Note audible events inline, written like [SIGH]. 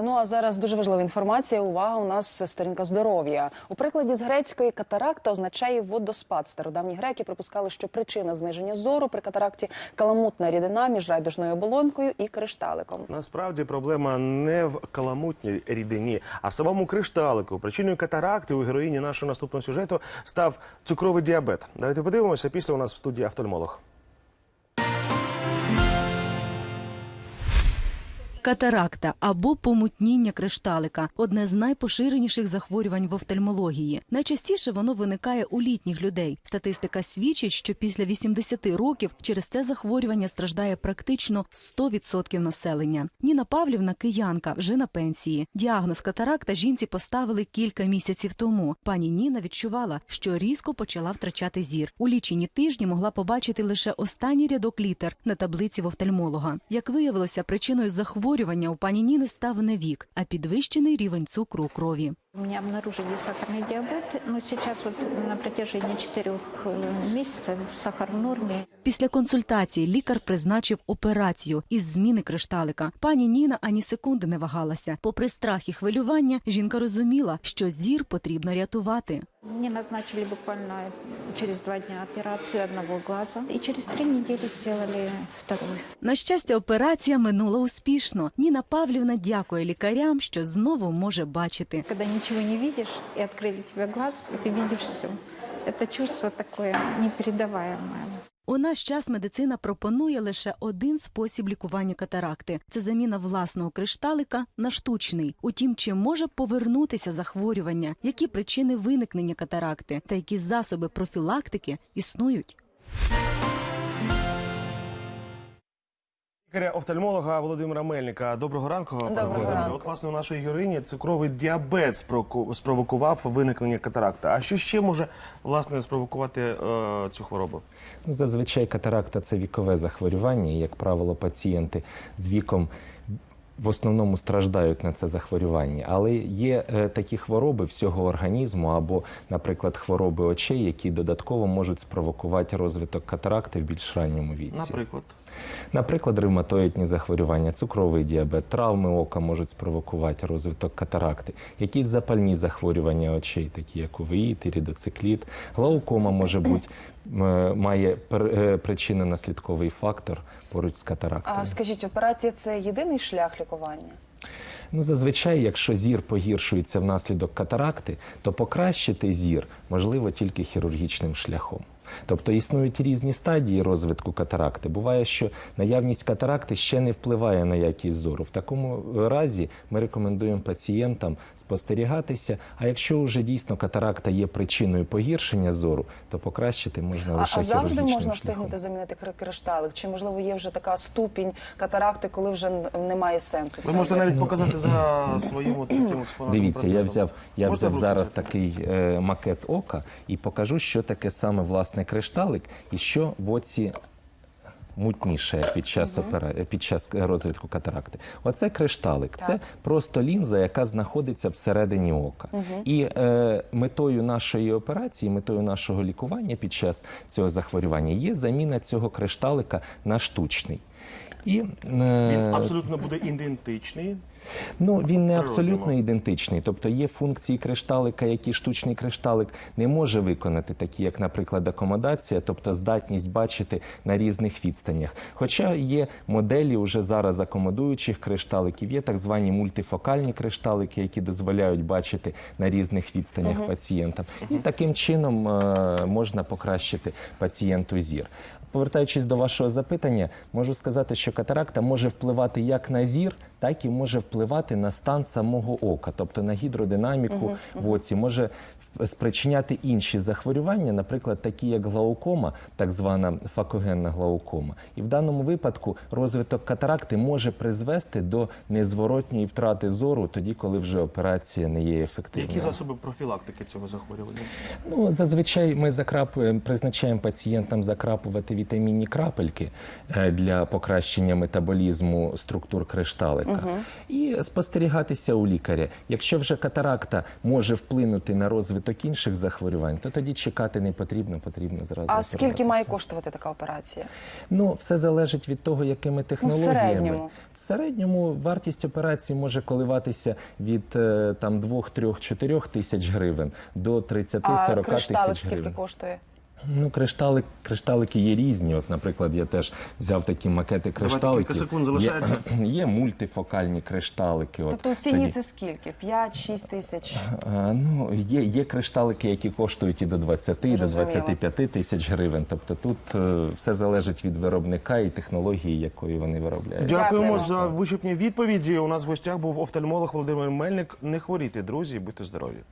Ну а зараз дуже важлива інформація. Увага! У нас сторінка здоров'я. У прикладі з грецької катаракта означає водоспад. Стародавні греки припускали, що причина зниження зору при катаракті каламутна рідина між райдужною оболонкою і кришталиком. Насправді проблема не в каламутній рідині, а в самому кришталику. Причиною катаракти у героїні нашого наступного сюжету став цукровий діабет. Давайте подивимося. Після у нас в студії офтальмолог. Катаракта або помутніння кришталика одне з найпоширеніших захворювань в офтальмології. Найчастіше воно виникає у літніх людей. Статистика свідчить, що після 80 років через це захворювання страждає практично 100% населення. Ніна Павлівна киянка вже на пенсії. Діагноз катаракта жінці поставили кілька місяців тому. Пані Ніна відчувала, що різко почала втрачати зір. У лічені тижні могла побачити лише останній рядок літер на таблиці в офтальмолога. Як виявилося, причиною захворювання у пані Ніни став не вік, а підвищений рівень цукру у крові. У меня обнаружили сахарный диабет, но сейчас вот на протяжении четырех э, месяцев сахар в норме. Після консультації лікар призначив операцію із зміни кришталика. Пані Ніна ані секунди не вагалася. Попри страх і хвилювання, жінка розуміла, що зір потрібно рятувати. Мне назначили буквально через два дня операцию одного глаза, и через три недели сделали второй. На щастя, операція минула успішно. Ніна Павлівна дякує лікарям, що знову може бачити. Когда ничего не видишь, и открыли тебе глаз, и ты видишь все. Это чувство такое непередаваемое. У наш час медицина пропонує лише один спосіб лікування катаракти це заміна власного кришталика на штучний. Утім, чи може повернутися захворювання, які причини виникнення катаракти та які засоби профілактики існують? Лікаря офтальмолога Володимира Мельника. Доброго ранку. Доброго Володимире. ранку. От власне у нашої героїні цукровий діабет спроку- спровокував виникнення катаракти. А що ще може власне спровокувати е, цю хворобу? Ну, зазвичай катаракта це вікове захворювання, як правило, пацієнти з віком в основному страждають на це захворювання. Але є е, такі хвороби всього організму або, наприклад, хвороби очей, які додатково можуть спровокувати розвиток катаракти в більш ранньому віці. Наприклад, Наприклад, ревматоїдні захворювання, цукровий діабет, травми ока можуть спровокувати розвиток катаракти, якісь запальні захворювання очей, такі як увеїт, іридоцикліт, глаукома може бути, має пер- е, причинно-наслідковий фактор поруч з катарактою. А скажіть, операція це єдиний шлях лікування? Ну, зазвичай, якщо зір погіршується внаслідок катаракти, то покращити зір можливо тільки хірургічним шляхом. Тобто існують різні стадії розвитку катаракти. Буває, що наявність катаракти ще не впливає на якість зору. В такому разі ми рекомендуємо пацієнтам спостерігатися. А якщо вже дійсно катаракта є причиною погіршення зору, то покращити можна лише а завжди можна встигнути замінити кришталик? Чи можливо є вже така ступінь катаракти, коли вже немає сенсу? ви можете навіть показати за [CLEARS THROAT] своїм от таким експонатом. Дивіться, я взяв, я взяв зараз такий е, макет ока і покажу, що таке саме власне кришталик і що в оці мутніше під час опера... під час розвитку катаракти. Оце кришталик. Це просто лінза, яка знаходиться всередині ока. І е, метою нашої операції, метою нашого лікування під час цього захворювання є заміна цього кришталика на штучний. І, е, Він абсолютно буде ідентичний. Ну, він не абсолютно ідентичний. Тобто є функції кришталика, які штучний кришталик не може виконати, такі як, наприклад, акомодація, тобто здатність бачити на різних відстанях. Хоча є моделі уже зараз акомодуючих кришталиків, є так звані мультифокальні кришталики, які дозволяють бачити на різних відстанях пацієнтам. І таким чином е, можна покращити пацієнту зір. Повертаючись до вашого запитання, можу сказати, що катаракта може впливати як на зір, так і може впливати на стан самого ока, тобто на гідродинаміку в оці, може спричиняти інші захворювання, наприклад, такі як глаукома, так звана факогенна глаукома. І в даному випадку розвиток катаракти може призвести до незворотньої втрати зору, тоді, коли вже операція не є ефективною. Які засоби профілактики цього захворювання? Ну, зазвичай ми закрапуємо, призначаємо пацієнтам закрапувати вітамінні крапельки е, для покращення метаболізму структур кришталика. ока і спостерігатися у лікаря. Якщо вже катаракта може вплинути на розвиток інших захворювань, то тоді чекати не потрібно, потрібно зразу. А скільки має коштувати така операція? Ну, все залежить від того, якими технологіями. середньому. В середньому вартість операції може коливатися від е, там 2, 3, 4 тисяч гривень до 30-40 А кришталик тисяч скільки коштує? Ну, кришталик, кришталики є різні. От, наприклад, я теж взяв такі макети кришталиків. кілька секунд залишається. [CLEARS THROAT] є мультифокальні кришталики. От, Тобто у ціні це скільки? 5-6 тисяч? А, ну, є, є кришталики, які коштують і до 20, і до Зрозуміло. 25 тисяч гривень. Тобто тут е, все залежить від виробника і технології, якої вони виробляють. Дякуємо за вичерпні відповіді. У нас в гостях був офтальмолог Володимир Мельник. Не хворійте, друзі, будьте здорові.